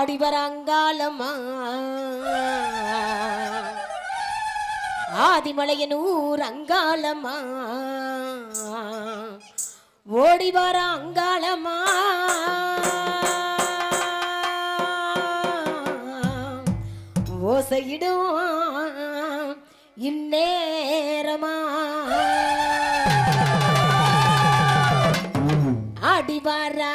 ஆடி வராங்காலமா? ஆதிமலையனூர் அங்காலமா ஓடி வர அங்காலமா ஓசையிடும் இந்நேரமா அடிவாரா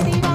பாடி